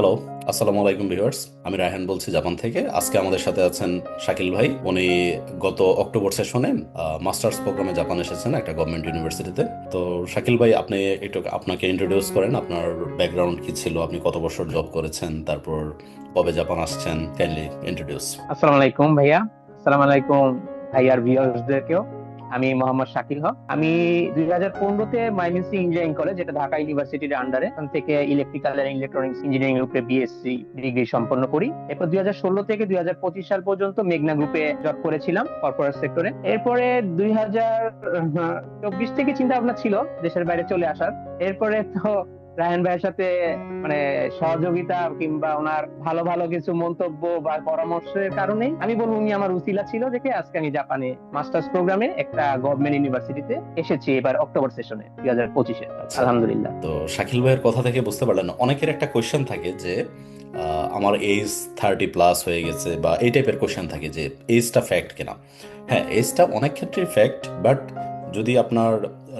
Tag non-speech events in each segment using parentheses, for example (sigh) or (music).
Hello আসসালামু আলাইকুম viewers আমি রায়হান বলছি জাপান থেকে। আজকে আমাদের সাথে আছেন শাকিল ভাই। উনি গত অক্টোবর সেশনে মাস্টার্স প্রোগ্রামে জাপান এসেছেন একটা গভর্নমেন্ট ইউনিভার্সিটিতে তো। শাকিল ভাই, আপনি একটু আপনাকে ইন্ট্রোডিউস করেন, আপনার ব্যাকগ্রাউন্ড কি ছিল, আপনি কত বছর জব করেছেন, তারপর কবে জাপান আসছেন কাইন্ডলি ইন্ট্রোডিউস আসসালামু আলাইকুম ভাইয়া। আসসালামু আলাইকুম ভাইয়ার ভিউয়ার্সদেরকেও আমি মোহাম্মদ শাকিল হক। আমি দুই হাজার পনেরোতে মাইমিনসি ইঞ্জিনিয়ারিং কলেজ, যেটা ঢাকা ইউনিভার্সিটির আন্ডারে ওখান থেকে ইলেকট্রিক্যাল এন্ড ইলেকট্রনিক্স ইঞ্জিনিয়ারিং গ্রুপে বিএসসি ডিগ্রি সম্পন্ন করি। এরপর দুই হাজার ষোলো থেকে দুই হাজার পঁচিশ সাল পর্যন্ত মেঘনা গ্রুপে জব করেছিলাম কর্পোরেট সেক্টরে এরপরে দুই হাজার চব্বিশ থেকে চিন্তা ভাবনা ছিল দেশের বাইরে চলে আসার। এরপরে তো রায়হান ভাইয়ের সাথে মানে সহযোগিতা কিংবা ওনার ভালো ভালো কিছু মন্তব্য বা পরামর্শের কারণে আমি বলব, উনি আমার উসিলা ছিল দেখে আজকে আমি জাপানে মাস্টার্স প্রোগ্রামে একটা গভর্নমেন্ট ইউনিভার্সিটিতে এসেছি এবার অক্টোবর সেশনে, দুই হাজার পঁচিশে। আলহামদুলিল্লাহ। তো শাকিল ভাইয়ের কথা থেকে বুঝতে পারলেন, অনেকের একটা কোয়েশ্চেন থাকে যে আমার এজ থার্টি প্লাস হয়ে গেছে বা এই টাইপের কোয়েশ্চেন থাকে যে এজটা ফ্যাক্ট কিনা? হ্যাঁ এজটা অনেক ক্ষেত্রে ফ্যাক্ট বাট যদি আপনার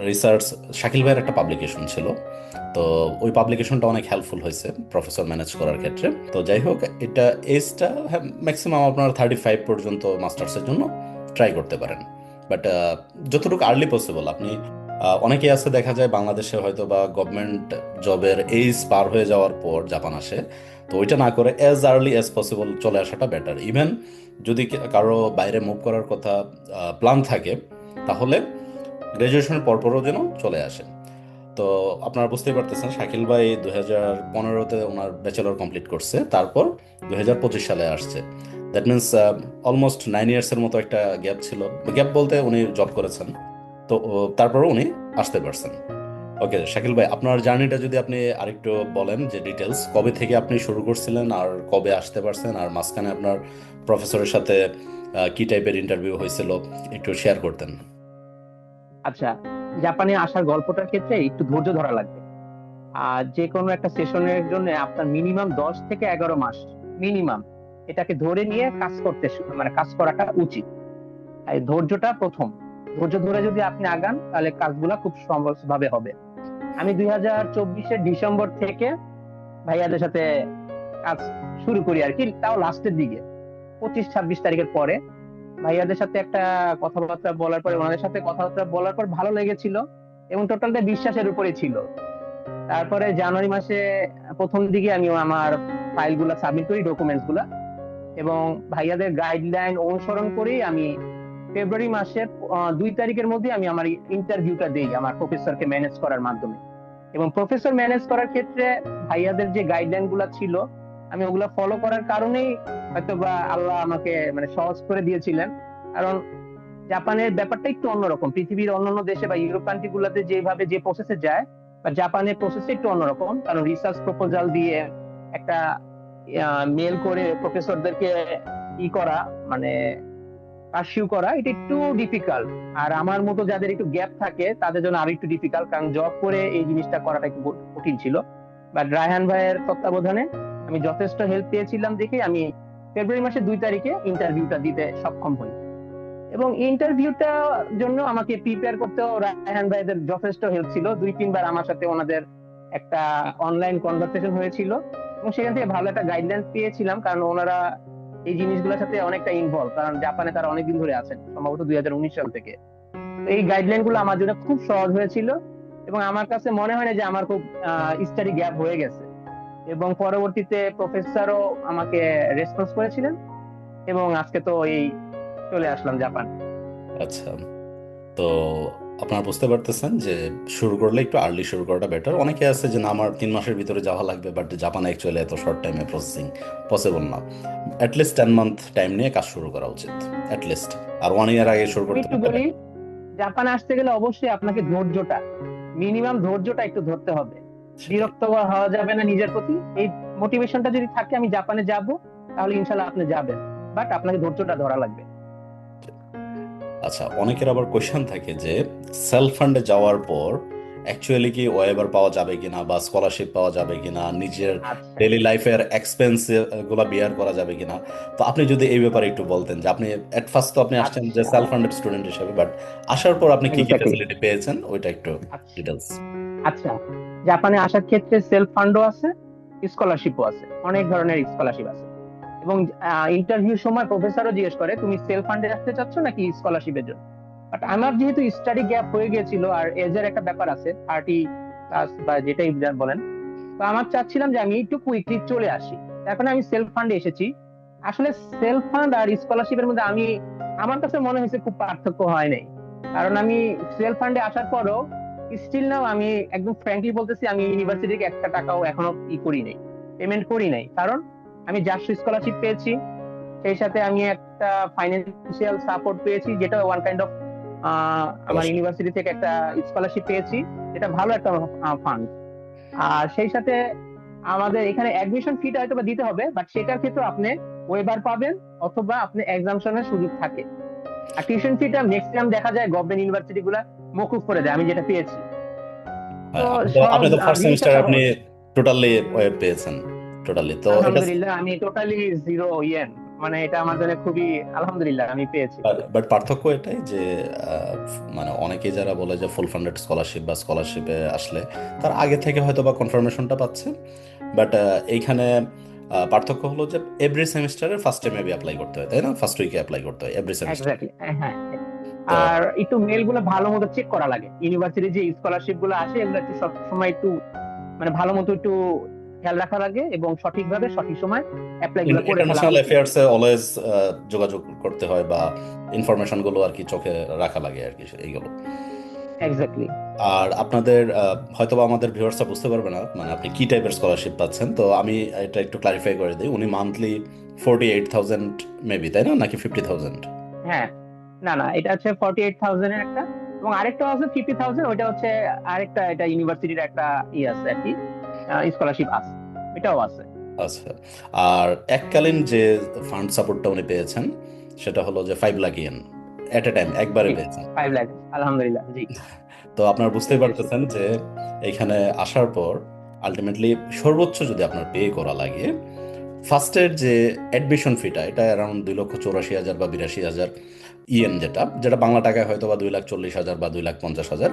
রিসার্চ শাকিল ভাইয়ের একটা পাবলিকেশন ছিল তো ওই পাবলিকেশনটা অনেক হেল্পফুল হয়েছে প্রফেসর ম্যানেজ করার ক্ষেত্রে। তো যাই হোক এটা এজটা ম্যাক্সিমাম আপনার থার্টি ফাইভ পর্যন্ত মাস্টার্সের জন্য ট্রাই করতে পারেন। বাট যতটুকু আর্লি পসিবল আপনি আহ, অনেকেই আছে দেখা যায় বাংলাদেশে হয়তো বা গভর্নমেন্ট জবের এইজ পার হয়ে যাওয়ার পর জাপান আসে। তো ওইটা না করে অ্যাজ আর্লি অ্যাজ পসিবল চলে আসাটা বেটার ইভেন যদি কারও বাইরে মুভ করার কথা প্ল্যান থাকে তাহলে গ্র্যাজুয়েশনের পরপরও যেন চলে আসে। তো আপনারা বুঝতেই পারতেছেন, শাকিল ভাই দুই হাজার পনেরোতে ওনার ব্যাচেলর কমপ্লিট করছে, তারপর দুই হাজার পঁচিশ সালে আসছে। দ্যাট মিনস অলমোস্ট নাইন ইয়ার্সের মতো একটা গ্যাপ ছিল। গ্যাপ বলতে উনি জব করেছেন। তো তারপরে উনি আসতে পারছেন। ওকে শাকিল ভাই, আপনার জার্নিটা যদি আপনি আরেকটু বলেন যে ডিটেলস কবে থেকে আপনি শুরু করছিলেন আর কবে আসতে পারছেন, আর মাঝখানে আপনার প্রফেসরের সাথে কি টাইপের ইন্টারভিউ হয়েছিল, একটু শেয়ার করতেন। আচ্ছা জাপানে আসার গল্পটার ক্ষেত্রে একটু ধৈর্য ধরা লাগবে। আর যে কোনো একটা সেশনের জন্য আপনার মিনিমাম দশ থেকে এগারো মাস, মিনিমাম, এটাকে ধরে নিয়ে কাজ করতে মানে কাজ করাটা উচিত। ধৈর্যটা প্রথম। ধৈর্য ধরে যদি আপনি আগান, তাহলে কাজগুলা খুব সহজ ভাবে হবে। আমি দুই হাজার চব্বিশের ডিসেম্বর থেকে ভাইয়াদের সাথে কাজ শুরু করি আর কি, তাও লাস্টের দিকে। পঁচিশ, ছাব্বিশ তারিখের পরে ভাইয়াদের সাথে একটা কথাবার্তা বলার পরে, ওনাদের সাথে কথাবার্তা বলার পর ভালো লেগেছিল এবং টোটালটা বিশ্বাসের উপরে ছিল। তারপরে জানুয়ারি মাসে প্রথম দিকে আমি আমার ফাইলগুলো সাবমিট করি ডকুমেন্টসগুলা এবং ভাইয়াদের গাইডলাইন অনুসরণ করেই আমি ফেব্রুয়ারি মাসের দুই তারিখের মধ্যে আমি আমার ইন্টারভিউটা দিই আমার প্রফেসরকে ম্যানেজ করার মাধ্যমে। এবং প্রফেসর ম্যানেজ করার ক্ষেত্রে ভাইয়াদের যে গাইডলাইনগুলা ছিল আমি ওগুলা ফলো করার কারণেই হয়তো বা আল্লাহ আমাকে মানে সহজ করে দিয়েছিলেন। কারণ জাপানের ব্যাপারটা একটু অন্যরকম। পৃথিবীর অন্যান্য দেশে বা ইউরোপ কান্ট্রি গুলাতে যেভাবে যে প্রসেসে যায়, বা জাপানের প্রসেস একটু অন্যরকম। কারণ রিসার্চ প্রপোজাল দিয়ে একটা মেল করে প্রফেসরদেরকে ই করা মানে পার্সিউ করা, এটা একটু ডিফিকাল্ট আর আমার মতো যাদের একটু গ্যাপ থাকে, তাদের জন্য আরও একটু ডিফিকাল্ট কারণ জব করে এই জিনিসটা করাটা একটু কঠিন ছিল। বাট রায়হান ভাইয়ের তত্ত্বাবধানে আমি যথেষ্ট হেল্প পেয়েছিলাম দেখে আমি ফেব্রুয়ারি মাসের দুই তারিখে ইন্টারভিউটা দিতে সক্ষম হই। এবং ইন্টারভিউটা জন্য আমাকে প্রিপেয়ার করতেও রায়হান ভাইদের যথেষ্ট হেল্প ছিল। দুই, তিনবার আমার সাথে ওনাদের একটা অনলাইন কনভারসেশন হয়েছিল। এবং সেখান থেকে ভালো একটা গাইডলাইন পেয়েছিলাম। কারণ ওনারা এই জিনিসগুলোর সাথে অনেকটা ইনভলভ কারণ জাপানে তারা অনেকদিন ধরে আছেন, সম্ভবত দুই হাজার উনিশ সাল থেকে। এই গাইডলাইনগুলো আমার জন্য খুব সহজ হয়েছিল। এবং আমার কাছে মনে হয় না যে আমার খুব স্টাডি গ্যাপ হয়ে গেছে। এবং পরবর্তীতে প্রফেসরও আমাকে রেসপন্স করেছিলেন এবং আজকে তো এই চলে আসলাম জাপান। আচ্ছা তো আপনারা বুঝতে পারতেছেন যে শুরু করলে একটু আর্লি শুরু করাটা বেটার অনেকে আছে যে না আমার তিন মাসের ভিতরে যাওয়া লাগবে বাট জাপানে অ্যাকচুয়ালি এত শর্ট টাইমে প্রসেসিং পসিবল না। At least ten month time নিয়ে কাজ শুরু করা উচিত অ্যাটলিস্ট আর ওয়ান ইয়ার আগে শুরু করতে জাপানে আসতে গেলে অবশ্যই আপনাকে ধৈর্যটা মিনিমাম ধৈর্যটা একটু ধরতে হবে। বিরক্ত হওয়া যাবে না নিজের প্রতি। এই মোটিভেশনটা যদি থাকে আমি জাপানে যাব তাহলে ইনশাল্লাহ আপনি যাবেন। বাট আপনাকে ধৈর্যটা ধরা লাগবে। আচ্ছা অনেকের আবার কোয়েশ্চেন থাকে যে সেলফ ফান্ডে যাওয়ার পর অ্যাকচুয়ালি কি ওয়েবার পাওয়া যাবে কিনা বা স্কলারশিপ পাওয়া যাবে কিনা নিজের আচ্ছা। ডেইলি লাইফের এক্সপেন্সগুলা বিয়ার করা যাবে কিনা? তো আপনি যদি এই ব্যাপারে একটু বলতেন যে আপনি এট ফার্স্ট তো আপনি আসছেন যে আচ্ছা। সেলফ ফান্ডেড স্টুডেন্ট হিসেবে বাট আসার পর আপনি কি কি ফ্যাসিলিটি পেয়েছেন? ওইটা একটু আচ্ছা। ডিটেলস আচ্ছা। জাপানে আসার ক্ষেত্রে সেলফ ফান্ডও আছে স্কলারশিপও আছে, অনেক ধরনের স্কলারশিপ আছে। এবং ইন্টারভিউর সময় প্রফেসরও জিজ্ঞেস করে, তুমি সেলফ ফান্ডে আসতে চাচ্ছ নাকি স্কলারশিপের জন্য? বাট আমার যেহেতু স্টাডি গ্যাপ হয়ে গিয়েছিল, আর এজের একটা ব্যাপার আছে থার্টি প্লাস বা যেটাই বলেন তো আমার চাচ্ছিলাম যে আমি একটু কুইকলি চলে আসি। এখন আমি সেলফ ফান্ডে এসেছি। আসলে সেলফ ফান্ড আর স্কলারশিপের মধ্যে আমি, আমার কাছে মনে হয়েছে খুব পার্থক্য হয় নাই। কারণ আমি সেলফ ফান্ডে আসার পরও স্টিল নাও আমি একদম ফ্র্যাঙ্কলি বলতেছি আমি ইউনিভার্সিটিকে একটা টাকাও এখনও ই করি নাই। পেমেন্ট করি নাই। কারণ আমি জাস্ট স্কলারশিপ পেয়েছি। সেই সাথে আমি একটা ফাইন্যান্সিয়াল সাপোর্ট পেয়েছি যেটা ওয়ান কাইন্ড অফ আমার ইউনিভার্সিটি থেকে একটা স্কলারশিপ পেয়েছি। যেটা ভালো একটা ফান্ড আর সেই সাথে আমাদের এখানে অ্যাডমিশন ফিটা হয়তো বা দিতে হবে বাট সেটার ক্ষেত্রে আপনি ওয়েবার পাবেন অথবা আপনি এক্সামশনের সুযোগ থাকে। আর টিউশন ফিটা ম্যাক্সিমাম দেখা যায় গভর্নমেন্ট ইউনিভার্সিটি গুলা মকুব করে দেয় আমি যেটা পেয়েছি। হ্যাঁ, আপনি তো- সব আপনি তো ফার্স্ট সেমিস্টার আপনি টোটালি ওয়েব পেয়েছেন টোটালি তো এটা আলহামদুলিল্লাহ আমি টোটালি জিরো ইয়েন মানে এটা আমার জন্য খুবই আলহামদুলিল্লাহ আমি পেয়েছি। বাট পার্থক্য এটাই যে মানে অনেকেই যারা বলে যে ফুল ফান্ডেড স্কলারশিপ বা স্কলারশিপে আসলে তার আগে থেকে হয়তো বা কনফার্মেশনটা পাচ্ছে। বাট এইখানে পার্থক্য হলো যে এভরি সেমিস্টারে ফার্স্ট টাইম মেবি অ্যাপ্লাই করতে হয় তাই না? ফার্স্ট উইকে অ্যাপ্লাই করতে হয় এভরি সেমিস্টার এক্স্যাক্টলি হ্যাঁ। আর একটু মেলগুলো ভালো মতো চেক করা লাগে। ইউনিভার্সিটি যে স্কলারশিপগুলো আসে এগুলো একটু সব সময় একটু মানে ভালো মতো একটু খেয়াল রাখা লাগে এবং সঠিকভাবে সঠিক সময় অ্যাপ্লাই গুলো করে ইন্টারন্যাশনাল। অ্যাফেয়ার্সে অলওয়েজ যোগাযোগ করতে হয় বা ইনফরমেশনগুলো আর কি চোখে রাখা লাগে আর কি এইগুলো। এক্স্যাক্টলি আর আপনাদের আমাদের ভিউয়ার্সরা বুঝতে পারবে না মানে আপনি কি টাইপের স্কলারশিপ পাচ্ছেন? তো আমি এটা একটু ক্লারিফাই করে দিই। উনি monthly forty eight thousand maybe তাই না? নাকি ফিফটি থাউজেন্ড হ্যাঁ। না না এটা হচ্ছে ফর্টি এইট থাউজেন্ড এর একটা এবং আরেকটা আছে ফিফটি থাউজেন্ড ওইটা হচ্ছে আরেকটা এটা ইউনিভার্সিটির একটা ই আছে আর কি স্কলারশিপ আছে এটাও আছে। আচ্ছা আর এককালীন যে ফান্ড সাপোর্টটা উনি পেয়েছেন সেটা হলো যে five lakh yen at a time একবারে পেয়েছেন। ফাইভ লাখ আলহামদুলিল্লাহ জি। (laughs) তো আপনারা বুঝতেই পারতেছেন যে এখানে আসার পর আলটিমেটলি সর্বোচ্চ যদি আপনার পে করা লাগে ফার্স্টের যে অ্যাডমিশন ফিটা এটা অ্যারাউন্ড দুই লক্ষ চৌরাশি হাজার বা বিরাশি হাজার ইএন যেটা যেটা বাংলা টাকায় হয়তো বা দুই লাখ চল্লিশ হাজার বা দুই লাখ পঞ্চাশ হাজার।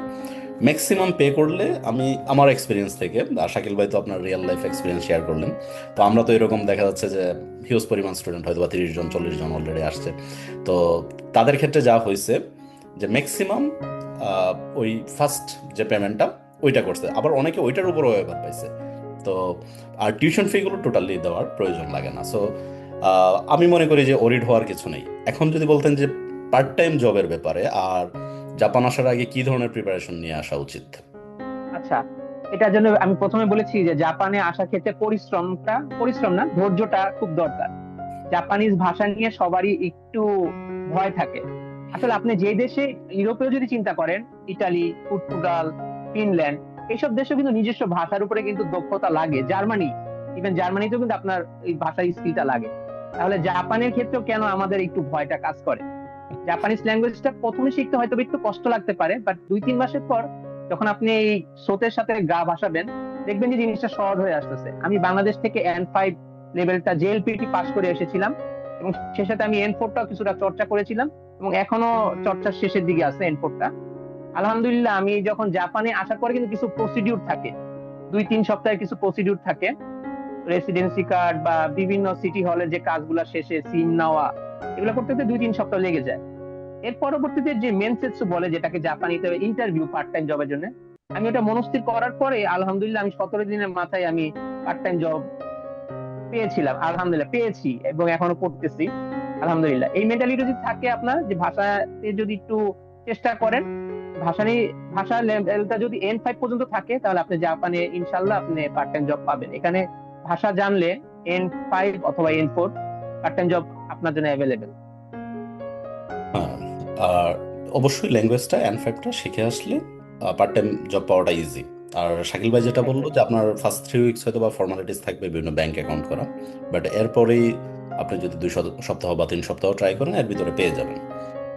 ম্যাক্সিমাম পে করলে আমি, আমার এক্সপিরিয়েন্স থেকে, আর শাকিল ভাই তো আপনার রিয়েল লাইফ এক্সপিরিয়েন্স শেয়ার করলেন, তো আমরা তো এরকম দেখা যাচ্ছে যে হিউজ পরিমাণ স্টুডেন্ট হয়তো বা তিরিশ জন, চল্লিশ জন অলরেডি আসছে। তো তাদের ক্ষেত্রে যা হয়েছে যে ম্যাক্সিমাম ওই ফার্স্ট যে পেমেন্টটা ওইটা করছে। আবার অনেকে ওইটার উপরও ওয়েবার পাইছে। তো, আর টিউশন ফিগুলো টোটালি দেওয়ার প্রয়োজন লাগে না। সো আমি মনে করি যে ওরিড হওয়ার কিছু নেই। এখন যদি বলতেন যে পার্ট টাইম জবের ব্যাপারে, আর জাপান আসার আগে কি ধরনের প্রিপারেশন নিয়ে আসা উচিত? আচ্ছা এটার জন্য আমি প্রথমে বলেছি যে জাপানে আসার ক্ষেত্রে পরিশ্রমটা, পরিশ্রম না, ধৈর্যটা খুব দরকার। জাপানিজ ভাষা নিয়ে সবারই একটু ভয় থাকে। আসলে আপনি যে দেশে, ইউরোপেও যদি চিন্তা করেন, ইটালি, পর্তুগাল, ফিনল্যান্ড, এইসব দেশে কিন্তু নিজস্ব ভাষার উপরে কিন্তু দক্ষতা লাগে। জার্মানি ইভেন জার্মানিতেও কিন্তু আপনার এই ভাষার স্কিলটা লাগে। তাহলে জাপানের ক্ষেত্রেও কেন আমাদের একটু ভয়টা কাজ করে? জাপানিজ ল্যাঙ্গুয়েজটা প্রথমে শিখতে হয়তো একটু কষ্ট লাগতে পারে বাট দুই তিন মাসের পর যখন আপনি এই স্রোতের সাথে গা ভাসাবেন দেখবেন যে জিনিসটা সহজ হয়ে আসতেছে। আমি বাংলাদেশ থেকে এন ফাইভ লেভেলটা জেএলপিটি পাস করে এসেছিলাম এবং সে সাথে আমি এন ফোরটাও কিছুটা চর্চা করেছিলাম এবং এখনও চর্চার শেষের দিকে আছে এন ফোরটা আলহামদুলিল্লাহ আমি যখন জাপানে আসার পরে কিন্তু কিছু প্রসিডিউর থাকে। দুই তিন সপ্তাহের কিছু প্রসিডিউর থাকে। রেসিডেন্সি কার্ড বা বিভিন্ন সিটি হলের যে কাজগুলো শেষে সিম নেওয়া, এগুলো করতে করতে দুই তিন সপ্তাহ লেগে যায়। এর পরবর্তীতে যে মেনসেটস বলে, যেটাকে জাপানিতে ইন্টারভিউ পার্ট টাইম জবের জন্য, আমি ওটা মনস্থির করার পরে আলহামদুলিল্লাহ আমি সতেরো দিনের মাথায় আমি পার্ট টাইম জব পেয়েছিলাম। আলহামদুলিল্লাহ, পেয়েছি এবং এখনও করতেছি। আলহামদুলিল্লাহ। এই মেন্টালিটি যদি থাকে আপনার, যে ভাষাতে যদি একটু চেষ্টা করেন ভাষা নিয়ে ভাষা লেভেলটা যদি এন ফাইভ পর্যন্ত থাকে, তাহলে আপনি জাপানে ইনশাল্লাহ আপনি পার্ট টাইম জব পাবেন। এখানে ভাষা জানলে এন ফাইভ অথবা N four part time job আপনার জন্য অ্যাভেলেবেল আর অবশ্যই ল্যাঙ্গুয়েজটা অ্যান্ড ফাইভটা শিখে আসলে পার্ট টাইম জব পাওয়াটা ইজি আর শাকিল ভাই যেটা বলল যে আপনার ফার্স্ট থ্রি উইকস হয়তো বা ফর্মালিটিস থাকবে বিভিন্ন ব্যাংক অ্যাকাউন্ট করা বাট এরপরেই আপনি যদি দুই সপ্তাহ বা তিন সপ্তাহ ট্রাই করেন, এর ভিতরে পেয়ে যাবেন।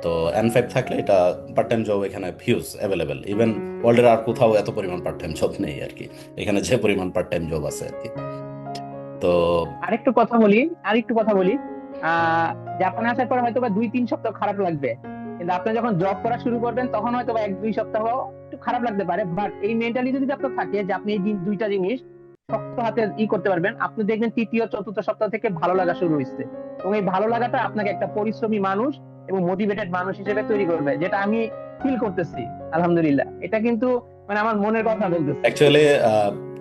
তো এন ফাইভ থাকলে এটা পার্ট টাইম জব এখানে হিউজ অ্যাভেলেবেল ইভেন ওয়ার্ল্ডের আর কোথাও এত পরিমাণ পার্ট টাইম জব নেই আর কি। এখানে যে পরিমাণ পার্ট টাইম জব আছে আর কি। তো আরেকটু কথা বলি আরেকটু কথা বলি। জাপানে আসার পর হয়তো দুই তিন সপ্তাহ খারাপ লাগবে। কিন্তু আপনি যখন জব করা শুরু করবেন তখন হয়তো এক দুই সপ্তাহ একটু খারাপ লাগতে পারে। বাট এই মেন্টালিটি যদি আপনার থাকে যে আপনি এই দুইটা জিনিস শক্ত হাতে ই করতে পারবেন আপনি দেখবেন তৃতীয় চতুর্থ সপ্তাহ থেকে ভালো লাগা শুরু হয়েছে এবং এই ভালো লাগাটা আপনাকে একটা পরিশ্রমী মানুষ এবং মোটিভেটেড মানুষ হিসেবে তৈরি করবে যেটা আমি ফিল করতেছি আলহামদুলিল্লাহ। এটা কিন্তু মানে আমার মনের কথা বলতেছে। অ্যাকচুয়ালি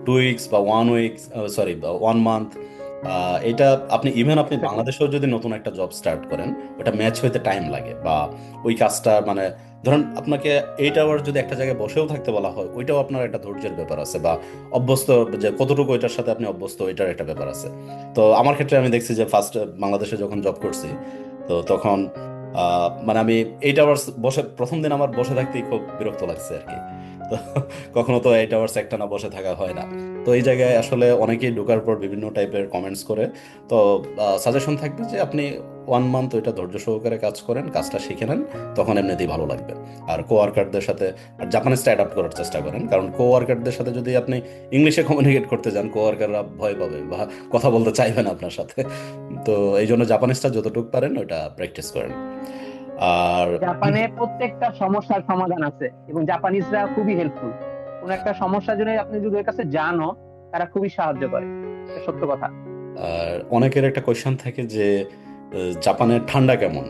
টু উইকস বা one weeks sorry one month এটা আপনি ইভেন আপনি বাংলাদেশেও যদি নতুন একটা জব স্টার্ট করেন ওটা ম্যাচ হইতে টাইম লাগে বা ওই কাজটা মানে ধরুন আপনাকে এইট আওয়ার যদি একটা জায়গায় বসেও থাকতে বলা হয় ওইটাও আপনার একটা ধৈর্যের ব্যাপার আছে বা অভ্যস্ত যে কতটুকু ওইটার সাথে আপনি অভ্যস্ত ওইটার একটা ব্যাপার আছে। তো আমার ক্ষেত্রে আমি দেখছি যে ফার্স্ট বাংলাদেশে যখন জব করছি তো তখন আহ, মানে আমি এইট আওয়ার্স বসে প্রথম দিন আমার বসে থাকতেই খুব বিরক্ত লাগছে আর কি। তো (laughs) কখনো তো এইট আওয়ার্স একটা না বসে থাকা হয় না। তো এই জায়গায় আসলে অনেকেই ঢোকার পর বিভিন্ন টাইপের কমেন্টস করে। তো সাজেশন থাকবে যে আপনি ওয়ান মান্থ ওইটা ধৈর্য সহকারে কাজ করেন, কাজটা শিখে নেন, তখন এমনিতেই ভালো লাগবে। আর কো ওয়ার্কারদের সাথে, আর জাপানিজটা অ্যাডাপ্ট করার চেষ্টা করেন। কারণ কো ওয়ার্কারদের সাথে যদি আপনি ইংলিশে কমিউনিকেট করতে যান কো ওয়ার্কাররা ভয় পাবে বা কথা বলতে চাইবে না আপনার সাথে। তো এই জন্য জাপানিজটা যতটুকু পারেন ওইটা প্র্যাকটিস করেন। আর জাপানে প্রত্যেকটা সমস্যার সমাধান আছে এবং জাপানিজরা খুবই হেল্পফুল কোন একটা সমস্যার জন্য আপনি যদি ওর কাছে জানো তারা খুবই সাহায্য করে। এটা সত্য কথা। আর অনেকের একটা কোয়েশ্চেন থাকে যে জাপানের ঠান্ডা কেমন?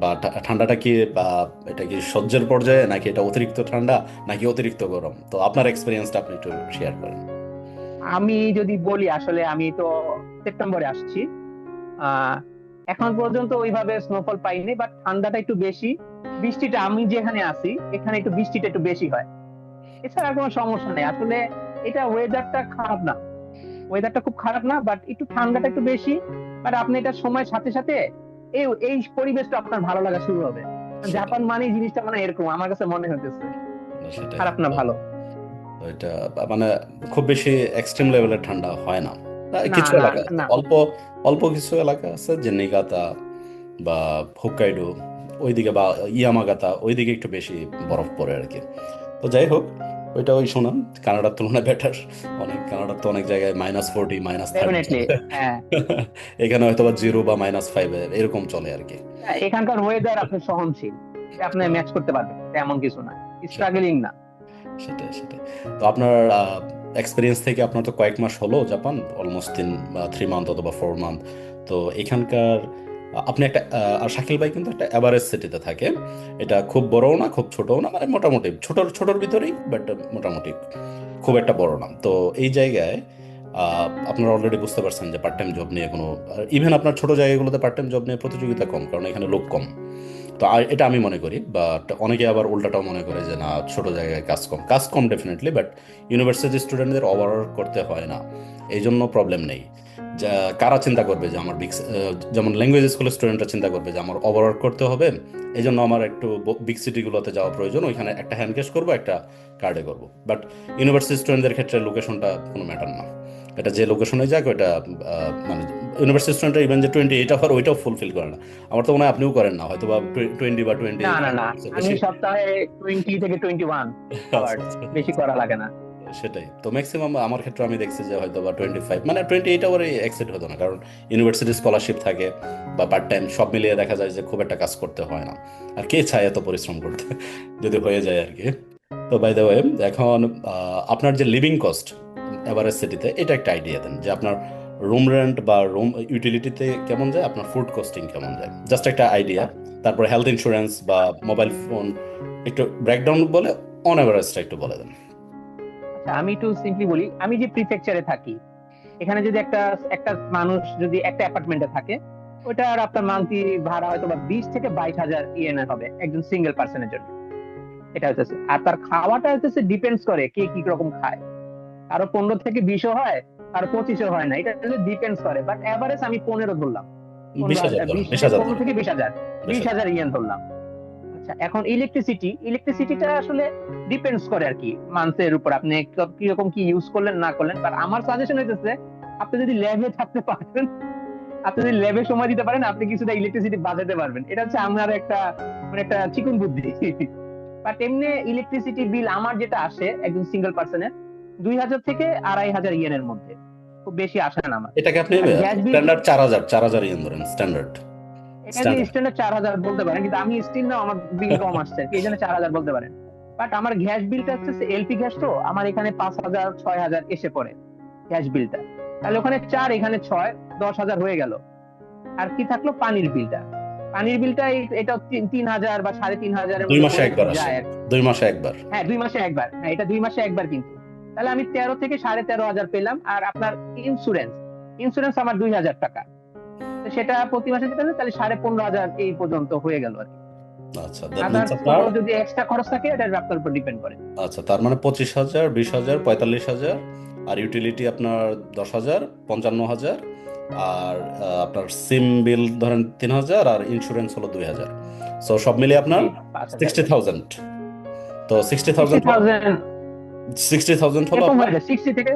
বা ঠান্ডাটা কি বা এটা কি সহ্যের পর্যায়ে নাকি এটা অতিরিক্ত ঠান্ডা নাকি অতিরিক্ত গরম? তো আপনার এক্সপিরিয়েন্সটা আপনি একটু শেয়ার করেন। আমি যদি বলি আসলে আমি তো সেপ্টেম্বরে আসছি। এখন পর্যন্ত ওইভাবে স্নোফল পাইনি বাট ঠান্ডাটা একটু বেশি। বৃষ্টিটা আমি যেখানে আছি এখানে একটু বৃষ্টিটা একটু বেশি হয়। এছাড়া কোনো সমস্যা নেই। আসলে এটা ওয়েদারটা খারাপ না। ওয়েদারটা খুব খারাপ না বাট একটু ঠান্ডাটা একটু বেশি। বাট আপনি এটা সময়ের সাথে সাথে এই এই পরিবেশটা আপনার ভালো লাগা শুরু হবে। জাপান মানে জিনিসটা মানে এরকম আমার কাছে মনে হতেছে খারাপ না ভালো। এটা মানে খুব বেশি এক্সট্রিম লেভেলের ঠান্ডা হয় না, কিছু এলাকা অল্প অল্প কিছু এলাকা আছে যে নিগাতা বা হোক্কাইডো ওইদিকে বা ইয়ামাগাতা ওইদিকে একটু বেশি বরফ পড়ে আর কি। তো যাই হোক ওইটা ওই শোনান কানাডার তুলনায় বেটার অনেক কানাডার তো অনেক জায়গায় মাইনাস ফোরটি মাইনাস হ্যাঁ। (laughs) এখানে হয়তো বা জিরো বা মাইনাস ফাইভ এরকম চলে আর কি। এখানকার ওয়েদার আপনি সহনশীল। আপনি ম্যাচ করতে পারবেন তেমন কিছু না। স্ট্রাগলিং না। সেটাই সেটাই। তো আপনার এক্সপিরিয়েন্স থেকে আপনার তো কয়েক মাস হলো জাপান অলমোস্ট তিন থ্রি মান্থ অথবা ফোর মান্থ তো এখানকার, আপনি একটা আর শাকিল ভাই কিন্তু একটা অ্যাভারেজ সিটিতে থাকে। এটা খুব বড়ও না, খুব ছোটও না মানে মোটামুটি ছোট, ছোটোর ভিতরেই বাট মোটামুটি খুব একটা বড় না। তো এই জায়গায় আপনারা অলরেডি বুঝতে পারছেন যে পার্ট টাইম জব নিয়ে কোনো ইভেন আপনার ছোট জায়গাগুলোতে পার্ট টাইম জব নিয়ে প্রতিযোগিতা কম, কারণ এখানে লোক কম। তো এটা আমি মনে করি বাট অনেকে আবার উল্টাটাও মনে করে যে না, ছোট জায়গায় কাজ কম। কাজ কম ডেফিনেটলি বাট ইউনিভার্সিটি স্টুডেন্টদের ওভারওয়ার্ক করতে হয় না। এই জন্য প্রবলেম নেই। যা, কারা চিন্তা করবে যে আমার বিগ যেমন ল্যাঙ্গুয়েজ স্কুলের স্টুডেন্টরা চিন্তা করবে যে আমার ওভারওয়ার্ক করতে হবে এই জন্য আমার একটু বিগ সিটিগুলোতে যাওয়া প্রয়োজন, ওইখানে একটা হ্যান্ড ক্যাশ করব, একটা কার্ডে করব। বাট ইউনিভার্সিটি স্টুডেন্টদের ক্ষেত্রে লোকেশনটা কোনো ম্যাটার না। এটা যে লোকেশনে যাক, ওইটা মানে ইউনিভার্সিটি স্টুডেন্টরা ইভেন যে টোয়েন্টি এইট আওয়ার ওইটাও ফুলফিল করে না। আমার তো মনে হয় আপনিও করেন না হয়তো বা টোয়েন্টি বা টোয়েন্টি না না না। আমি সপ্তাহে টোয়েন্টি থেকে টোয়েন্টি ওয়ান বেশি করা লাগে না। সেটাই। তো ম্যাক্সিমাম আমার ক্ষেত্রে আমি দেখছি যে হয়তো বা টোয়েন্টি ফাইভ মানে টোয়েন্টি এইট আওয়ারে এক্সিট হতো না। কারণ ইউনিভার্সিটি স্কলারশিপ থাকে বা পার্ট টাইম সব মিলিয়ে দেখা যায় যে খুব একটা কাজ করতে হয় না। আর কে চায় এত পরিশ্রম করতে? যদি হয়ে যায় আর কি। তো বাই দ্য ওয়ে এখন আপনার যে লিভিং কস্ট এভারেজ সিটিতে এটা একটা আইডিয়া দেন যে আপনার রুম রেন্ট বা রুম ইউটিলিটিতে কেমন যায়? আপনার ফুড কস্টিং কেমন যায়? জাস্ট একটা আইডিয়া তারপরে হেলথ ইন্স্যুরেন্স বা মোবাইল ফোন একটু ব্রেকডাউন বলে অন এভারেজটা একটু বলে দেন। আচ্ছা আমি একটু সিম্পলি বলি, আমি যে প্রিফেকচারে থাকি, এখানে যদি একটা একটা মানুষ যদি একটা অ্যাপার্টমেন্টে থাকে, ওটার আপনার মান্থলি ভাড়া হয়তো বা বিশ থেকে বাইশ হাজার ইএনএ হবে, একজন সিঙ্গেল পার্সনের জন্য। এটা হচ্ছে আর তার খাওয়াটা হচ্ছে ডিপেন্ডস করে কে কি রকম খায়। কারও পনেরো থেকে বিশও হয় কারও পঁচিশও হয় না এটা ডিপেন্ডস করে বাট এভারেজ আমি পনেরো ধরলাম। পনেরো থেকে বিশ হাজার বিশ বিশ হাজার। ইয়েন ধরলাম। আচ্ছা এখন ইলেকট্রিসিটি ইলেকট্রিসিটিটা আসলে ডিপেন্ডস করে আর কি মান্থের উপর। আপনি কীরকম কি ইউজ করলেন না করলেন বাট আমার সাজেশন হইতেছে আপনি যদি ল্যাবে থাকতে পারেন আপনি যদি ল্যাবে সময় দিতে পারেন আপনি কিছুটা ইলেকট্রিসিটি বাঁচাতে পারবেন। এটা হচ্ছে আমার একটা মানে একটা চিকুন বুদ্ধি। বাট এমনি ইলেকট্রিসিটি বিল আমার যেটা আসে একজন সিঙ্গেল পার্সনের দুই হাজার থেকে আড়াই হাজার ইয়েনের মধ্যে। খুব বেশি আসে না আমার। এটাকে আপনি স্ট্যান্ডার্ড চার হাজার চার হাজার ইয়েন ধরেন স্ট্যান্ডার্ড এখানে স্ট্যান্ডার্ড চার হাজার বলতে পারেন কিন্তু আমি স্টিল না আমার বিল কম আসছে এই জন্য চার হাজার বলতে পারেন। বাট আমার গ্যাস বিলটা হচ্ছে এলপি গ্যাস তো আমার এখানে পাঁচ হাজার ছয় হাজার এসে পড়ে গ্যাস বিলটা তাহলে ওখানে চার এখানে ছয় দশ হাজার হয়ে গেল। আর কি থাকল? পানির বিলটা পানির বিলটা এটা তিন- হাজার বা সাড়ে তিন হাজারের দুই মাসে একবার। দুই মাসে একবার। হ্যাঁ দুই মাসে একবার। হ্যাঁ এটা দুই মাসে একবার কিন্তু। তাহলে আমি তেরো থেকে সাড়ে তেরো হাজার পেলাম আর আপনার ইন্স্যুরেন্স ইন্স্যুরেন্স আমার দুই হাজার টাকা। সেটা প্রতি মাসে দিতে তাহলে সাড়ে পনেরো হাজার এই পর্যন্ত হয়ে গেল আর আচ্ছা that আদার means আপনার যদি এক্সট্রা খরচ থাকে এটা আপনার উপর ডিপেন্ড করে। আচ্ছা তার মানে পঁচিশ হাজার বিশ হাজার পঁয়তাল্লিশ হাজার আর ইউটিলিটি আপনার দশ হাজার পঞ্চান্ন হাজার আর আপনার সিম বিল ধরেন তিন হাজার আর ইন্স্যুরেন্স হলো দুই হাজার। সো সব মিলিয়ে আপনার সিক্সটি থাউজেন্ড তো সিক্সটি থাউজেন্ড সিক্সটি থাউজেন্ড হলো এরকম হয়ে যায় সিক্সটি থেকে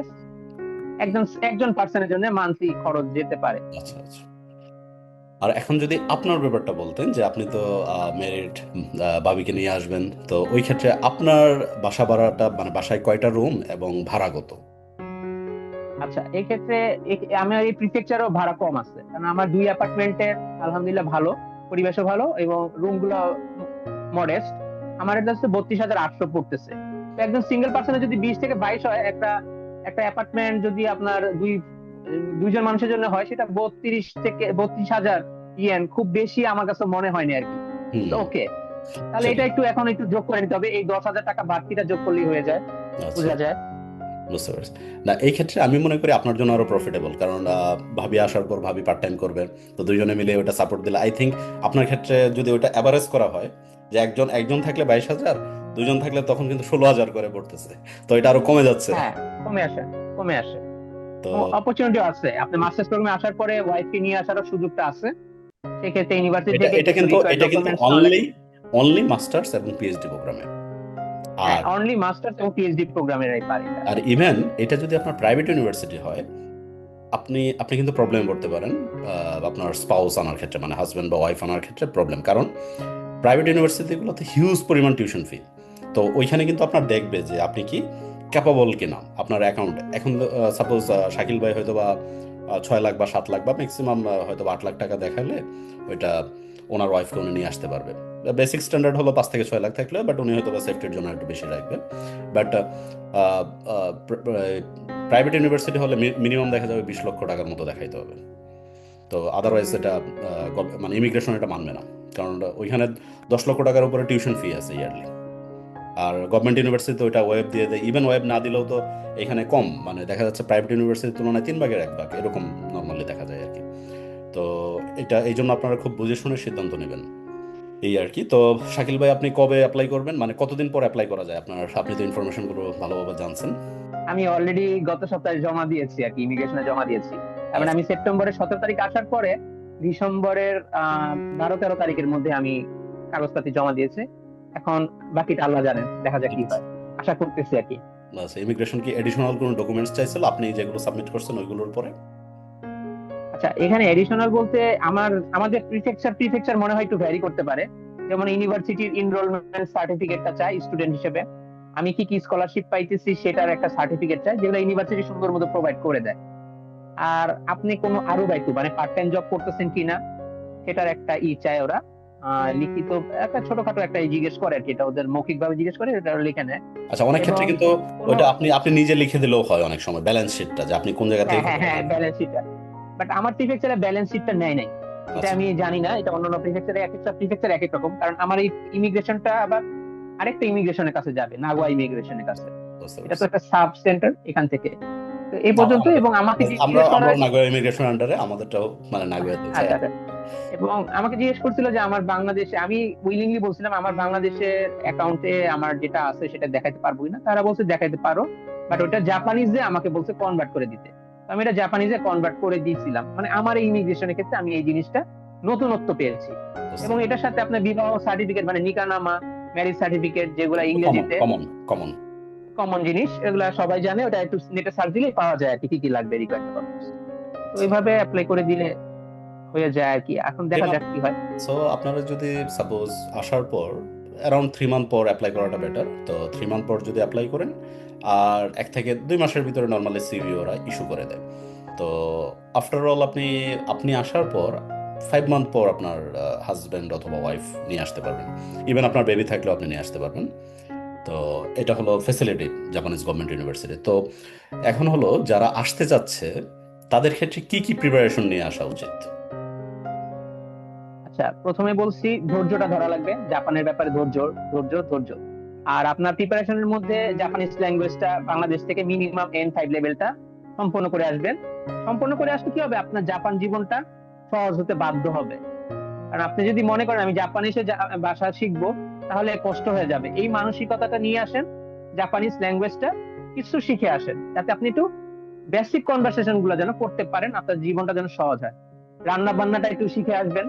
একজন একজন পার্সনের জন্য মান্থলি খরচ যেতে পারে। আচ্ছা আচ্ছা। আর এখন যদি আপনার ব্যাপারটা বলতেন যে আপনি তো মেরিট বাবিকে নিয়ে আসবেন তো ওই ক্ষেত্রে আপনার বাসা ভাড়াটা মানে বাসায় কয়টা রুম এবং ভাড়া কত? আচ্ছা এই ক্ষেত্রে আমার এই প্রিফেকচারও ভাড়া কম আছে। কারণ আমার দুই অ্যাপার্টমেন্টের আলহামদুলিল্লাহ ভালো পরিবেশও ভালো এবং রুমগুলো মডেস্ট আমার এটা হচ্ছে বত্রিশ হাজার আটশো পড়তেছে। একজন সিঙ্গেল পার্সনের যদি বিশ থেকে বাইশ হয় একটা একটা অ্যাপার্টমেন্ট যদি আপনার দুই দুইজন মানুষের জন্য হয় সেটা বত্রিশ থেকে বত্রিশ হাজার ইয়েন খুব বেশি আমার কাছে মনে হয়নি আর কি। ওকে তাহলে এটা একটু এখন একটু যোগ করে নিতে হবে। এই দশ হাজার টাকা বাড়তিটা যোগ করলেই হয়ে যায়। আচ্ছা। বোঝা যায়? বুঝতে পারছি। না এই ক্ষেত্রে আমি মনে করি আপনার জন্য আরও প্রফিটেবল কারণ ভাবি আসার পর ভাবি পার্ট টাইম করবে তো দুইজনে মিলে ওটা সাপোর্ট দিলে আই থিঙ্ক আপনার ক্ষেত্রে যদি ওটা অ্যাভারেজ করা হয় যে একজন একজন থাকলে বাইশ হাজার দুজন থাকলে তখন কিন্তু ষোলো হাজার করে পড়তেছে। তো এটা আরও কমে যাচ্ছে। হ্যাঁ কমে আসে কমে আসে। তো অপরচুনিটি আছে। আপনি মাস্টার্স প্রোগ্রামে আসার পরে ওয়াইফকে নিয়ে আসারও সুযোগটা আছে। সেক্ষেত্রে ইউনিভার্সিটি থেকে এটা কিন্তু এটা কিন্তু অনলি অনলি মাস্টার্স এবং পিএইচডি প্রোগ্রামে আর অনলি মাস্টার্স এবং পিএইচডি পারে। আর ইভেন এটা যদি আপনার প্রাইভেট ইউনিভার্সিটি হয় আপনি আপনি কিন্তু প্রবলেম করতে পারেন। আপনার স্পাউস আনার ক্ষেত্রে মানে হাজব্যান্ড বা ওয়াইফ আনার ক্ষেত্রে প্রবলেম কারণ প্রাইভেট ইউনিভার্সিটিগুলোতে হিউজ পরিমাণ টিউশন ফি তো ওইখানে কিন্তু আপনার দেখবে যে আপনি কি ক্যাপাবল কিনা আপনার অ্যাকাউন্ট এখন সাপোজ শাকিল ভাই হয়তো বা ছয় লাখ বা সাত লাখ বা ম্যাক্সিমাম হয়তো আট লাখ টাকা দেখালে ওইটা ওনার ওয়াইফকে উনি নিয়ে আসতে পারবে। বেসিক স্ট্যান্ডার্ড হলো পাঁচ থেকে ছয় লাখ থাকলে বাট উনি হয়তো বা সেফটির জন্য একটু বেশি রাখবে। বাট প্রাইভেট ইউনিভার্সিটি হলে মিনিমাম দেখা যাবে বিশ লক্ষ টাকার মতো দেখাইতে হবে। তো আদারওয়াইজ এটা মানে ইমিগ্রেশন এটা মানবে না। কারণ ওইখানে দশ লক্ষ টাকার উপরে টিউশন ফি আছে ইয়ারলি আর গভর্নমেন্ট ইউনিভার্সিটিতে ওইটা ওয়েব দিয়ে দেয়। ইভেন ওয়েব না দিলেও তো এখানে কম। মানে দেখা যাচ্ছে প্রাইভেট ইউনিভার্সিটির তুলনায় তিন ভাগের এক ভাগ। এরকম নর্মালি দেখা যায় আর কি। তো এটা এই জন্য আপনারা খুব বুঝে শুনে সিদ্ধান্ত নেবেন। এই আর কি। তো শাকিল ভাই, আপনি কবে অ্যাপ্লাই করবেন? মানে কতদিন পর অ্যাপ্লাই করা যায়? আপনার, আপনি তো ইনফরমেশনগুলো ভালোভাবে জানছেন। আমি অলরেডি গত সপ্তাহে জমা দিয়েছি আর কি ইমিগ্রেশনে জমা দিয়েছি। তার মানে আমি সেপ্টেম্বরের সতেরো তারিখ আসার পরে, ডিসেম্বরের বারো তেরো তারিখের মধ্যে আমি কাগজপাতি জমা দিয়েছি। এখন বাকিটা আল্লাহ জানেন দেখা যাক কি হয়। আশা করতেছি আর কি। ইমিগ্রেশন কি এডিশনাল কোনো ডকুমেন্টস চাইছিল? আপনি যেগুলো সাবমিট করছেন ওইগুলোর পরে? আচ্ছা এখানে এডিশনাল বলতে আমার আমাদের প্রিফেকচার প্রিফেকচার মনে হয় একটু ভ্যারি করতে পারে। যেমন ইউনিভার্সিটির এনরোলমেন্ট সার্টিফিকেটটা চাই স্টুডেন্ট হিসেবে। আমি কি কি স্কলারশিপ পাইতেছি সেটার একটা সার্টিফিকেট চাই যেগুলো ইউনিভার্সিটি সুন্দর মতো প্রোভাইড করে দেয়। আর আপনি কোনো আরও দায়িত্ব মানে পার্ট টাইম জব করতেছেন কিনা সেটার একটা ই চায় ওরা। লিখিত একটা ছোটখাটো একটা জিজ্ঞেস করে আর কি এটা ওদের মৌখিক ভাবে জিজ্ঞেস করে এটা লিখে নেয়। আচ্ছা অনেক ক্ষেত্রে কিন্তু কোনো- ওইটা আপনি আপনি নিজে লিখে দিলেও হয় অনেক সময় ব্যালেন্স শিটটা যে আপনি কোন জায়গা হ্যাঁ থেকে হ্যাঁ হ্যাঁ ব্যালেন্স শিটটা বাট আমার প্রিফেকচারে ব্যালেন্স শিটটা নেয় নাই। এটা আচ্ছা, আমি জানি না এটা অন্যান্য প্রিফেকচারে এক একটা প্রিফেকচার এক এক রকম। কারণ আমার এই ইমিগ্রেশনটা আবার আরেকটা ইমিগ্রেশনের কাছে যাবে নাগোয়া ইমিগ্রেশনের কাছে। এটা তো একটা সাব সেন্টার এখান থেকে। এই পর্যন্ত এবং আমাকে আমরা আমরা নাগোয়া ইমিগ্রেশন আন্ডারে আমাদেরটাও মানে। আচ্ছা, আচ্ছা। এবং আমাকে জিজ্ঞেস করছিল যে আমার বাংলাদেশে আমি উইলিংলি বলছিলাম আমার বাংলাদেশের অ্যাকাউন্টে আমার যেটা আছে সেটা পারব না। তারা বলছে পারো। বাট ওটা জাপানিজে আমাকে বলছে কনভার্ট করে দিতে। আমি এটা জাপানিজে কনভার্ট করে দিয়েছিলাম মানে আমার এই ইমিগ্রেশনের ক্ষেত্রে আমি এই জিনিসটা নতুনত্ব পেয়েছি। এবং এটার সাথে আপনার বিবাহ সার্টিফিকেট মানে নিকানামা ম্যারেজ সার্টিফিকেট যেগুলো ইংরেজিতে কমন কমন কমন জিনিস এগুলা সবাই জানে ওটা একটু নেটে সার্চ দিলেই পাওয়া যায় আর কি কি লাগবে রিকোয়ার্ড ডকুমেন্টস তো এইভাবে অ্যাপ্লাই করে দিলে হয়ে যায় আর কি। এখন দেখা যাক কি হয়। সো আপনারা যদি সাপোজ আসার পর অ্যারাউন্ড থ্রি মান্থ পর অ্যাপ্লাই করাটা বেটার তো থ্রি মান্থ পর যদি অ্যাপ্লাই করেন আর এক থেকে দুই মাসের ভিতরে নর্মালি সিভি ওরা ইস্যু করে দেয়। তো আফটার অল আপনি আপনি আসার পর ফাইভ মান্থ পর আপনার হাজব্যান্ড অথবা ওয়াইফ নিয়ে আসতে পারবেন। ইভেন আপনার বেবি থাকলেও আপনি নিয়ে আসতে পারবেন। তো এটা হলো ফেসিলিটি জাপানিজ গভর্নমেন্ট ইউনিভার্সিটি তো এখন হলো যারা আসতে যাচ্ছে তাদের ক্ষেত্রে কি কি প্রিপারেশন নিয়ে আসা উচিত? আচ্ছা প্রথমে বলছি ধৈর্যটা ধরা লাগবে, জাপানের ব্যাপারে ধৈর্য ধৈর্য ধৈর্য। আর আপনার প্রিপারেশনের মধ্যে জাপানিজ ল্যাঙ্গুয়েজটা বাংলাদেশ থেকে মিনিমাম এন ফাইভ লেভেলটা সম্পূর্ণ করে আসবেন। সম্পূর্ণ করে আসলে কি হবে? আপনার জাপান জীবনটা সহজ হতে বাধ্য হবে। কারণ আপনি যদি মনে করেন, আমি জাপানিসে জা- ভাষা শিখব তাহলে কষ্ট হয়ে যাবে। এই মানসিকতাটা নিয়ে আসেন জাপানিজ ল্যাঙ্গুয়েজটা কিছু শিখে আসেন, যাতে আপনি একটু বেসিক কনভারসেশনগুলো যেন করতে পারেন, আপনার জীবনটা যেন সহজ হয়। রান্না বান্নাটা একটু শিখে আসবেন,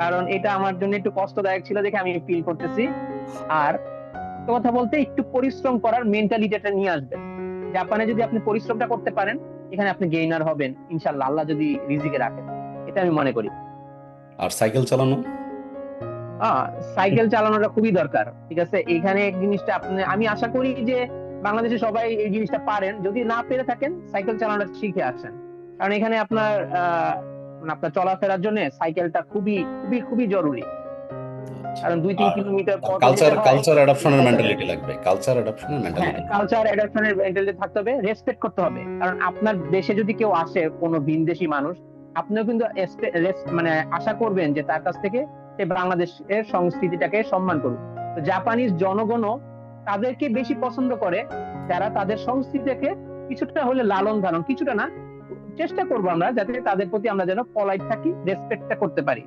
কারণ এটা আমার জন্য একটু কষ্টদায়ক ছিল দেখে আমি ফিল করতেছি। আর কথা বলতে একটু পরিশ্রম করার মেন্টালিটিটা নিয়ে আসবেন। জাপানে যদি আপনি পরিশ্রমটা করতে পারেন, এখানে আপনি গেইনার হবেন। ইনশাল্লাহ আল্লাহ যদি রিজিকে রাখেন। এটা আমি মনে করি। আর সাইকেল চালানো? সাইকেল চালানোটা খুবই দরকার ঠিক আছে? এখানে জিনিসটা আপনি আমি আশা করি যে বাংলাদেশে সবাই এই জিনিসটা পারেন। যদি না পেরে থাকেন সাইকেল চালানোটা শিখে আসেন। কারণ এখানে আপনার মানে আপনার চলাফেরার জন্য সাইকেলটা খুবই খুবই খুবই জরুরি। কারণ দুই তিন কিলোমিটার কালচার কালচার অ্যাডাপশনের মেন্টালিটি লাগবে। কালচার অ্যাডাপশনের মেন্টালিটি কালচার অ্যাডাপশনের মেন্টালিটি থাকতে হবে রেসপেক্ট করতে হবে। কারণ আপনার দেশে যদি কেউ আসে কোনো ভিনদেশি মানুষ আপনিও কিন্তু মানে আশা করবেন যে তার কাছ থেকে সে বাংলাদেশের সংস্কৃতিটাকে সম্মান করুক। তো জাপানিজ জনগণও তাদেরকে বেশি পছন্দ করে। যারা তাদের সংস্কৃতিকে কিছুটা হলে লালন ধারণ, কিছুটা না, চেষ্টা করব আমরা যাতে তাদের প্রতি আমরা যেন পলাইট থাকি রেসপেক্টটা করতে পারি।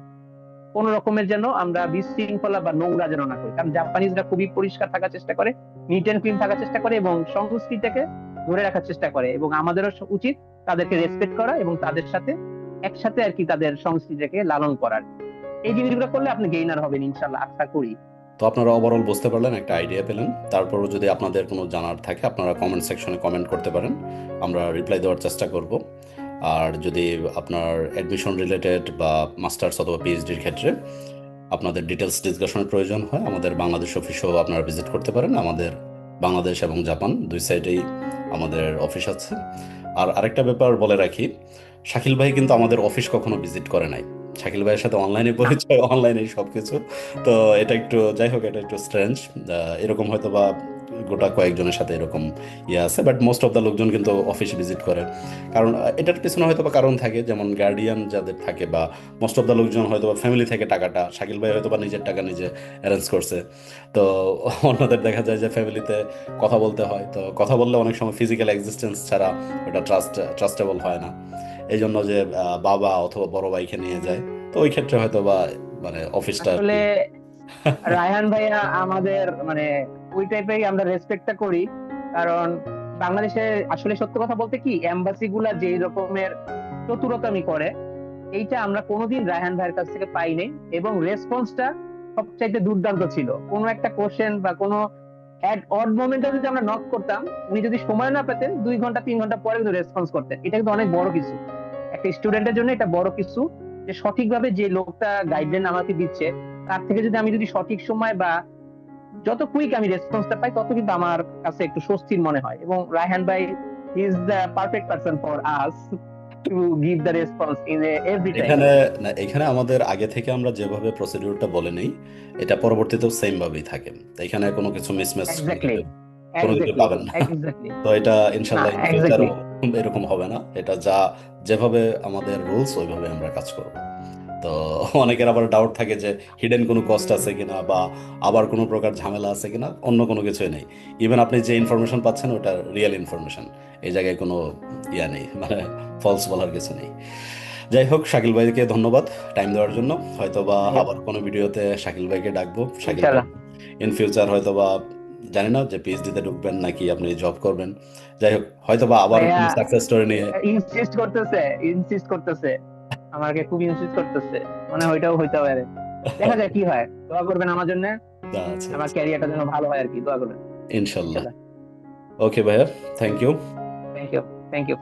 কোন রকমের যেন আমরা বিশৃঙ্খলা বা নোংরা যেন না করি। কারণ জাপানিজরা খুবই পরিষ্কার থাকার চেষ্টা করে নিট এন্ড ক্লিন থাকার চেষ্টা করে এবং সংস্কৃতিটাকে ধরে রাখার চেষ্টা করে এবং আমাদেরও উচিত তাদেরকে রেসপেক্ট করা এবং তাদের সাথে একসাথে আর কি তাদের সংস্কৃতিটাকে লালন করার। এই জিনিসগুলো করলে আপনি গেইনার হবেন ইনশাল্লাহ আশা করি। তো আপনারা ওভারঅল বুঝতে পারলেন, একটা আইডিয়া পেলেন। তারপরও যদি আপনাদের কোনো জানার থাকে, আপনারা কমেন্ট সেকশনে কমেন্ট করতে পারেন। আমরা রিপ্লাই দেওয়ার চেষ্টা করব। আর যদি আপনার অ্যাডমিশন রিলেটেড বা মাস্টার্স অথবা পিএইচডির ক্ষেত্রে আপনাদের ডিটেলস ডিসকাশনের প্রয়োজন হয়, আমাদের বাংলাদেশ অফিসেও আপনারা ভিজিট করতে পারেন। আমাদের বাংলাদেশ এবং জাপান দুই সাইডেই আমাদের অফিস আছে। আর আরেকটা ব্যাপার বলে রাখি, শাকিল ভাই কিন্তু আমাদের অফিস কখনো ভিজিট করে নাই। শাকিল ভাইয়ের সাথে অনলাইনে পরিচয় অনলাইনে সবকিছু। তো এটা একটু, যাই হোক, এটা একটু স্ট্রেঞ্জ এরকম হয়তো বা গোটা কয়েকজনের সাথে এরকম ইয়ে আছে বাট মোস্ট অফ দ্য লোকজন কিন্তু অফিস ভিজিট করে। কারণ এটার পিছনে হয়তো বা কারণ থাকে, যেমন গার্ডিয়ান যাদের থাকে বা মোস্ট অফ দ্য লোকজন হয়তো বা ফ্যামিলি থেকে টাকাটা, শাকিল ভাই হয়তো বা নিজের টাকা নিজে অ্যারেঞ্জ করছে। তো অন্যদের দেখা যায় যে ফ্যামিলিতে কথা বলতে হয়। তো কথা বললে অনেক সময় ফিজিক্যাল এক্সিস্টেন্স ছাড়া ওটা ট্রাস্ট ট্রাস্টেবল হয় না। এই জন্য যে বাবা অথবা বড় ভাইকে নিয়ে যায়। তো ওই ক্ষেত্রে হয়তো বা মানে অফিসটা আসলে (laughs) রায়হান ভাইয়া আমাদের মানে ওই টাইপেরই আমরা রেসপেক্টটা করি। কারণ বাংলাদেশে আসলে সত্য কথা বলতে কি এম্বাসি গুলা যে রকমের চতুরতামি করে এইটা আমরা কোনোদিন রায়হান ভাইয়ের কাছ থেকে পাইনি এবং রেসপন্সটা সবচাইতে দুর্দান্ত ছিল। কোনো একটা কোশ্চেন বা কোনো অ্যাড অড মোমেন্টে যদি আমরা নক করতাম উনি যদি সময় না পেতেন দুই ঘণ্টা তিন ঘণ্টা পরে কিন্তু রেসপন্স করতেন। এটা কিন্তু অনেক বড় কিছু। একটা স্টুডেন্টের জন্য এটা বড় কিছু যে সঠিকভাবে যে লোকটা গাইডলাইন আমাকে দিচ্ছে তার থেকে যদি আমি যদি সঠিক সময় বা যত কুইক আমি রেসপন্সটা পাই তত কিন্তু আমার কাছে একটু স্বস্তির মনে হয়। এবং রায়হান ভাই is the perfect person for us to give the response in every time এখানে এখানে আমাদের আগে থেকে আমরা যেভাবে প্রসিডিউরটা বলে নেই এটা পরবর্তীতেও সেম ভাবেই থাকে। এখানে কোনো কিছু মিসম্যাচ কোনো কিছু পাবেন না। তো এটা ইনশাল্লাহ ফিউচারও (laughs) এরকম হবে না। এটা যা যেভাবে আমাদের রুলস ওইভাবে আমরা কাজ করব। তো (laughs) অনেকের আবার ডাউট থাকে যে হিডেন কোনো কস্ট আছে কিনা বা আবার কোনো প্রকার ঝামেলা আছে কিনা অন্য কোনো কিছুই নেই। ইভেন আপনি যে ইনফরমেশন পাচ্ছেন ওটা রিয়েল ইনফরমেশন এই জায়গায় কোনো ইয়া নেই মানে ফলস বলার কিছু নেই। যাই হোক শাকিল ভাইকে ধন্যবাদ টাইম দেওয়ার জন্য। হয়তো বা আবার কোনো ভিডিওতে শাকিল ভাইকে ডাকবো। শাকিল ইন ফিউচার হয়তো বা জানি না যে পিএইচডি তে ঢুকবেন নাকি আপনি জব করবেন। যাই হোক হয়তো বা আবার সাকসেস স্টোরি নিয়ে ইনসিস্ট করতেছে ইনসিস্ট করতেছে। আমাকে খুব ইনসিস্ট করতেছে। মানে ওইটাও হইতে পারে। দেখা যায় কি হয়। দোয়া করবেন আমার জন্য। আচ্ছা আমার ক্যারিয়ারটা যেন ভালো হয় আর কি দোয়া করবেন। ইনশাআল্লাহ ওকে ভাইয়া thank you thank you thank you